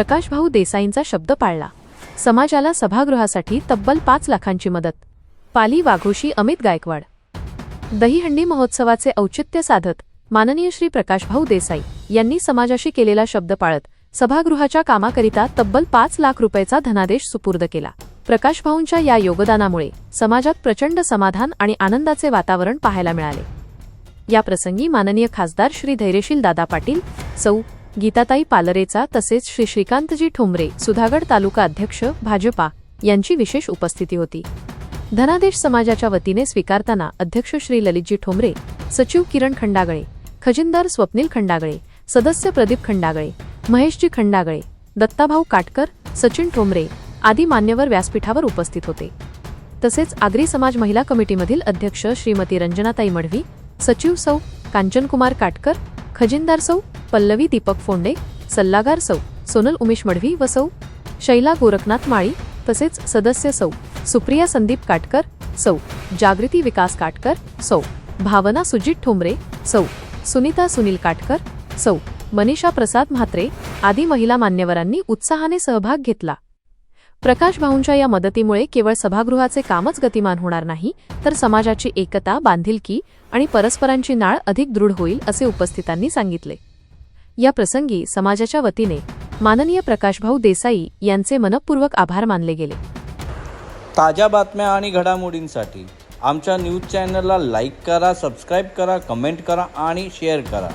प्रकाशभाऊ देसाईंचा शब्द पाळला. समाजाला सभागृहासाठी तब्बल पाच लाखांची मदत. पाली वाघोशी अमित गायकवाड. दहीहंडी महोत्सवाचे औचित्य साधत माननीय श्री प्रकाशभाऊ देसाई यांनी समाजाशी केलेला शब्द पाळत सभागृहाच्या कामाकरिता तब्बल पाच लाख रुपयाचा धनादेश सुपूर्द केला. प्रकाशभाऊंच्या या योगदानामुळे समाजात प्रचंड समाधान आणि आनंदाचे वातावरण पाहायला मिळाले. या प्रसंगी माननीय खासदार श्री धैर्यशील दादा पाटील सौ. गीताताई पालरेचा तसेच श्री श्रीकांतजी ठोंबरे सुधागड तालुका अध्यक्ष भाजपा यांची विशेष उपस्थिती होती. धनादेश समाजाच्या वतीने स्वीकारताना अध्यक्ष श्री ललितजी ठोंबरे सचिव किरण खंडागळे खजिनदार स्वप्नील खंडागळे सदस्य प्रदीप खंडागळे महेशजी खंडागळे दत्ताभाऊ काटकर सचिन ठोंबरे आदी मान्यवर व्यासपीठावर उपस्थित होते. तसेच आगरी समाज महिला कमिटीमधील अध्यक्ष श्रीमती रंजनाताई मढवी सचिव सौ कांचनकुमार काटकर खजिनदार सौ पल्लवी दीपक फोंडे सल्लागार सौ सोनल उमेश मढवी व सौ शैला गोरखनाथ माळी तसेच सदस्य सौ सुप्रिया संदीप काटकर सौ जागृती विकास काटकर सौ भावना सुजित ठोंबरे सौ सुनीता सुनील काटकर सौ मनीषा प्रसाद म्हात्रे आदी महिला मान्यवरांनी उत्साहाने सहभाग घेतला. प्रकाश भाऊंच्या या मदतीमुळे केवळ सभागृहाचे कामच गतिमान होणार नाही तर समाजाची एकता बांधिलकी आणि परस्परांची नाळ अधिक दृढ होईल असे उपस्थितांनी सांगितले. या प्रसंगी समाजाच्या वतीने माननीय प्रकाशभाऊ देसाई यांचे मनपूर्वक आभार मानले गेले. ताज्या बातम्या आणि घडामोडींसाठी आमच्या न्यूज चॅनलला लाईक करा सबस्क्राईब करा कमेंट करा आणि शेअर करा.